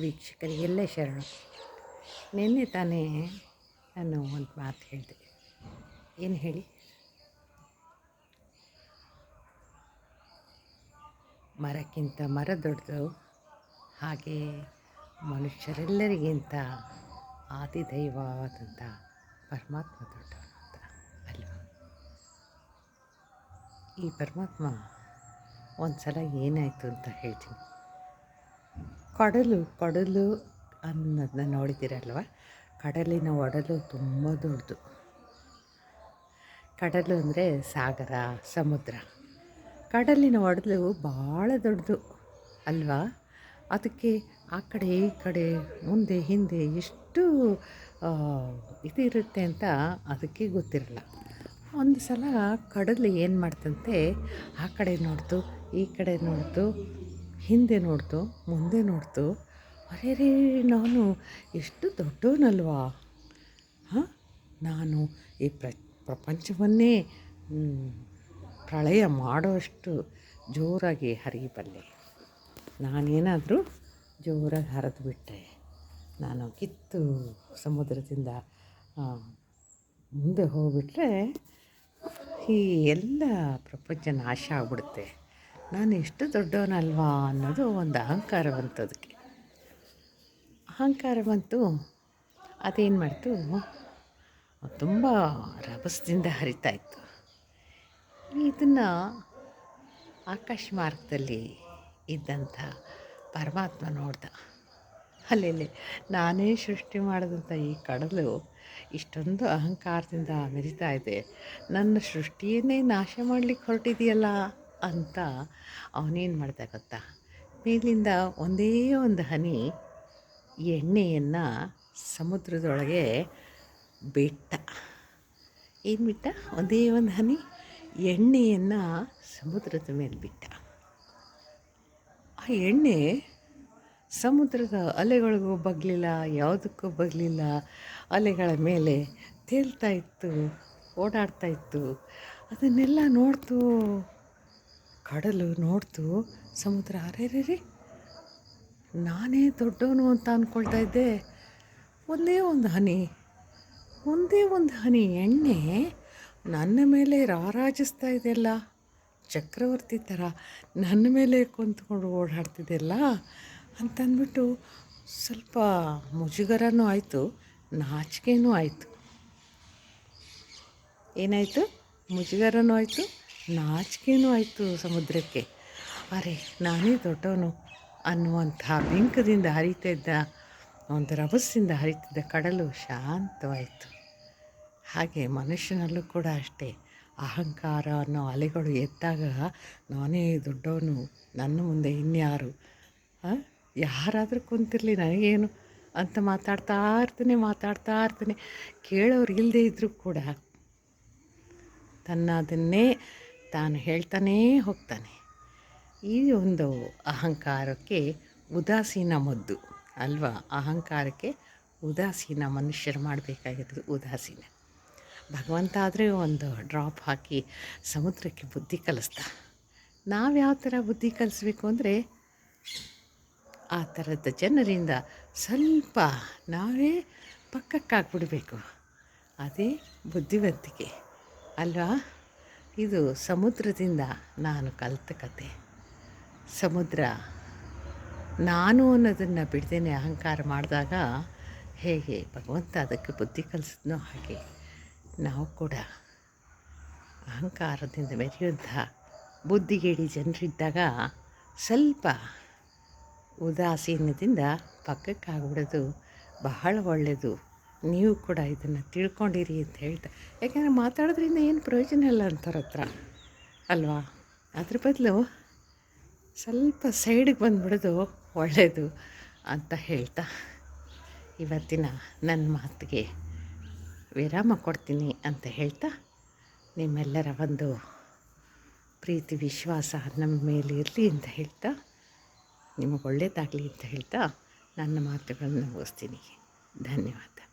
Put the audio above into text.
ವೀಕ್ಷಕರಿಗೆಲ್ಲ ಶರಣು. ನಿನ್ನೆ ತಾನೇ ನಾನು ಒಂದು ಮಾತು ಹೇಳಿದೆ. ಏನು ಹೇಳಿ? ಮರಕ್ಕಿಂತ ಮರ ದೊಡ್ಡದು, ಹಾಗೆ ಮನುಷ್ಯರೆಲ್ಲರಿಗಿಂತ ಆದಿದೈವವಾದಂಥ ಪರಮಾತ್ಮ ದೊಡ್ಡವನು ಅಂತ ಅಲ್ವಾ? ಈ ಪರಮಾತ್ಮ ಒಂದು ಸಲ ಏನಾಯಿತು ಅಂತ ಹೇಳ್ತೀನಿ. ಕಡಲು ಕಡಲು ಅನ್ನೋದನ್ನ ನೋಡಿದ್ದೀರಲ್ವ? ಕಡಲಿನ ಒಡಲು ತುಂಬ ದೊಡ್ಡದು. ಕಡಲು ಅಂದರೆ ಸಾಗರ, ಸಮುದ್ರ. ಕಡಲಿನ ಒಡಲು ಭಾಳ ದೊಡ್ಡದು ಅಲ್ವಾ? ಅದಕ್ಕೆ ಆ ಕಡೆ, ಈ ಕಡೆ, ಮುಂದೆ, ಹಿಂದೆ ಎಷ್ಟು ಇದಿರುತ್ತೆ ಅಂತ ಅದಕ್ಕೆ ಗೊತ್ತಿರಲ್ಲ. ಒಂದು ಸಲ ಕಡಲು ಏನು ಮಾಡ್ತಂತೆ, ಆ ಕಡೆ ನೋಡ್ತು, ಈ ಕಡೆ ನೋಡ್ತು ಹಿಂದೆ ನೋಡ್ತು, ಮುಂದೆ ನೋಡ್ತು. ಅರೆ ರೀ, ನಾನು ಎಷ್ಟು ದೊಡ್ಡವನಲ್ವಾ? ಹಾಂ? ನಾನು ಈ ಪ್ರ, ಪ್ರಪಂಚವನ್ನೇ ಪ್ರಳಯ ಮಾಡೋಷ್ಟು ಜೋರಾಗಿ ಹರಿಯಬಲ್ಲೆ ನಾನೇನಾದರೂ ಜೋರಾಗಿ ಹರಿದು ಬಿಟ್ಟೆ ನಾನು ಕಿತ್ತು ಸಮುದ್ರದಿಂದ ಮುಂದೆ ಹೋಗ್ಬಿಟ್ರೆ, ಈ ಎಲ್ಲ ಪ್ರಪಂಚ ನಾಶ ಆಗ್ಬಿಡುತ್ತೆ. ನಾನು ಎಷ್ಟು ದೊಡ್ಡವನಲ್ವಾ ಅನ್ನೋದು ಒಂದು ಅಹಂಕಾರ ಬಂತು ಅದಕ್ಕೆ ಅಹಂಕಾರ ಬಂತು, ಅದೇನು ಮಾಡ್ತು? ತುಂಬ ರಭಸದಿಂದ ಹರಿತಾಯಿತ್ತು ಇದನ್ನು ಆಕಾಶ ಮಾರ್ಗದಲ್ಲಿ ಇದ್ದಂಥ ಪರಮಾತ್ಮ ನೋಡ್ದ. ಅಲ್ಲಿ ನಾನೇ ಸೃಷ್ಟಿ ಮಾಡಿದಂಥ ಈ ಕಡಲು ಇಷ್ಟೊಂದು ಅಹಂಕಾರದಿಂದ ಮೆರಿತಾ ಇದೆ. ನನ್ನ ಸೃಷ್ಟಿಯನ್ನೇ ನಾಶ ಮಾಡಲಿಕ್ಕೆ ಹೊರಟಿದೆಯಲ್ಲ? ಅಂತ ಅವನೇನು ಮಾಡ್ದ ಗೊತ್ತಾ? ಮೇಲಿಂದ ಒಂದೇ ಒಂದು ಹನಿ ಎಣ್ಣೆಯನ್ನು ಸಮುದ್ರದೊಳಗೆ ಬಿಟ್ಟ. ಏನು ಬಿಟ್ಟ? ಒಂದೇ ಒಂದು ಹನಿ ಎಣ್ಣೆಯನ್ನು ಸಮುದ್ರದ ಮೇಲೆ ಬಿಟ್ಟ. ಆ ಎಣ್ಣೆ ಸಮುದ್ರದ ಅಲೆಗಳಿಗೂ ಬಗ್ಲಿಲ್ಲ, ಯಾವುದಕ್ಕೂ ಬಗ್ಲಿಲ್ಲ. ಅಲೆಗಳ ಮೇಲೆ ತೇಲ್ತಾ ಇತ್ತು, ಓಡಾಡ್ತಾ ಇತ್ತು. ಅದನ್ನೆಲ್ಲ ನೋಡ್ತು ಕಡಲು ನೋಡ್ತು, ಸಮುದ್ರ ಅರೆ ನಾನೇ ದೊಡ್ಡವನು ಅಂತ ಅಂದ್ಕೊಳ್ತಾ ಇದ್ದೆ. ಒಂದೇ ಒಂದು ಹನಿ, ಒಂದೇ ಒಂದು ಹನಿ ಎಣ್ಣೆ ನನ್ನ ಮೇಲೆ ರಾರಾಜಿಸ್ತಾ ಇದೆಯಲ್ಲ? ಚಕ್ರವರ್ತಿ ಥರ ನನ್ನ ಮೇಲೆ ಕುಂತ್ಕೊಂಡು ಓಡಾಡ್ತಿದ್ದೆಲ್ಲ ಅಂತಂದ್ಬಿಟ್ಟು ಸ್ವಲ್ಪ ಮುಜುಗರನೂ ಆಯಿತು, ನಾಚಿಕೆನೂ ಆಯಿತು. ಏನಾಯಿತು? ಮುಜುಗರನೂ ಆಯಿತು ನಾಚಿಕೆನೂ ಆಯಿತು ಸಮುದ್ರಕ್ಕೆ. ಅರೆ, ನಾನೇ ದೊಡ್ಡವನು ಅನ್ನುವಂಥ ಬಿಂಕದಿಂದ ಹರಿತಿದ್ದ, ಒಂದು ರಭಸ್ಸಿಂದ ಹರಿತಿದ್ದ ಕಡಲು ಶಾಂತವಾಯಿತು. ಹಾಗೆ ಮನುಷ್ಯನಲ್ಲೂ ಕೂಡ ಅಷ್ಟೇ. ಅಹಂಕಾರ ಅನ್ನೋ ಅಲೆಗಳು ಎದ್ದಾಗ ನಾನೇ ದೊಡ್ಡವನು, ನನ್ನ ಮುಂದೆ ಇನ್ಯಾರು? ಯಾರಾದರೂ ಕುಂತಿರಲಿ, ನನಗೇನು? ಅಂತ ಮಾತಾಡ್ತಾ ಇರ್ತಾನೆ ಮಾತಾಡ್ತಾ ಇರ್ತಾನೆ. ಕೇಳೋರು ಇಲ್ಲದೇ ಇದ್ದರೂ ಕೂಡ ತನ್ನ ಅದನ್ನೇ ತಾನು ಹೇಳ್ತಾನೇ ಹೋಗ್ತಾನೆ. ಈ ಒಂದು ಅಹಂಕಾರಕ್ಕೆ ಉದಾಸೀನ ಮದ್ದು ಅಲ್ವಾ? ಅಹಂಕಾರಕ್ಕೆ ಉದಾಸೀನ ಮನುಷ್ಯರು ಮಾಡಬೇಕಾಗಿರೋದು ಉದಾಸೀನ. ಭಗವಂತ ಆದರೆ ಒಂದು ಡ್ರಾಪ್ ಹಾಕಿ ಸಮುದ್ರಕ್ಕೆ ಬುದ್ಧಿ ಕಲಿಸ್ತಾ ನಾವು ಯಾವ ಥರ ಬುದ್ಧಿ ಕಲಿಸ್ಬೇಕು ಅಂದರೆ ಆ ಥರದ ಜನರಿಂದ ಸ್ವಲ್ಪ ನಾವೇ ಪಕ್ಕಕ್ಕಾಗ್ಬಿಡಬೇಕು. ಅದೇ ಬುದ್ಧಿವಂತಿಕೆ. ಅಲ್ವಾ? ಇದು ಸಮುದ್ರದಿಂದ ನಾನು ಕಲಿತ ಕತೆ. ಸಮುದ್ರ, ನಾನು ಅನ್ನೋದನ್ನು ಬಿಡ್ದೇನೆ ಅಹಂಕಾರ ಮಾಡಿದಾಗ ಹೇಗೆ ಭಗವಂತ ಅದಕ್ಕೆ ಬುದ್ಧಿ ಕಲಿಸಿದ್ನೋ ಹಾಗೆ ನಾವು ಕೂಡ ಅಹಂಕಾರದಿಂದ ಮೆರೆಯುವಂಥ ಬುದ್ಧಿಗೇಡಿ ಜನರಿದ್ದಾಗ ಸ್ವಲ್ಪ ಉದಾಸೀನದಿಂದ ಪಕ್ಕಕ್ಕಾಗ್ಬಿಡೋದು ಬಹಳ ಒಳ್ಳೆಯದು. ನೀವು ಕೂಡ ಇದನ್ನು ತಿಳ್ಕೊಂಡಿರಿ ಅಂತ ಹೇಳ್ತಾ. ಯಾಕೆಂದರೆ ಮಾತಾಡೋದ್ರಿಂದ ಏನು ಪ್ರಯೋಜನ ಇಲ್ಲ ಅಂತಾರ ಹತ್ರ. ಅಲ್ವಾ? ಅದ್ರ ಬದಲು ಸ್ವಲ್ಪ ಸೈಡಿಗೆ ಬಂದ್ಬಿಡೋದು ಒಳ್ಳೆಯದು ಅಂತ ಹೇಳ್ತಾ. ಇವತ್ತಿನ ನನ್ನ ಮಾತಿಗೆ ವಿರಾಮ ಕೊಡ್ತೀನಿ ಅಂತ ಹೇಳ್ತಾ. ನಿಮ್ಮೆಲ್ಲರ ಒಂದು ಪ್ರೀತಿ, ವಿಶ್ವಾಸ ನಮ್ಮ ಮೇಲೆ ಇರಲಿ ಅಂತ ಹೇಳ್ತಾ. ನಿಮಗೆ ಒಳ್ಳೆಯದಾಗಲಿ ಅಂತ ಹೇಳ್ತಾ ನನ್ನ ಮಾತುಗಳನ್ನು ಮುಗಿಸ್ತೀನಿ. ಧನ್ಯವಾದ.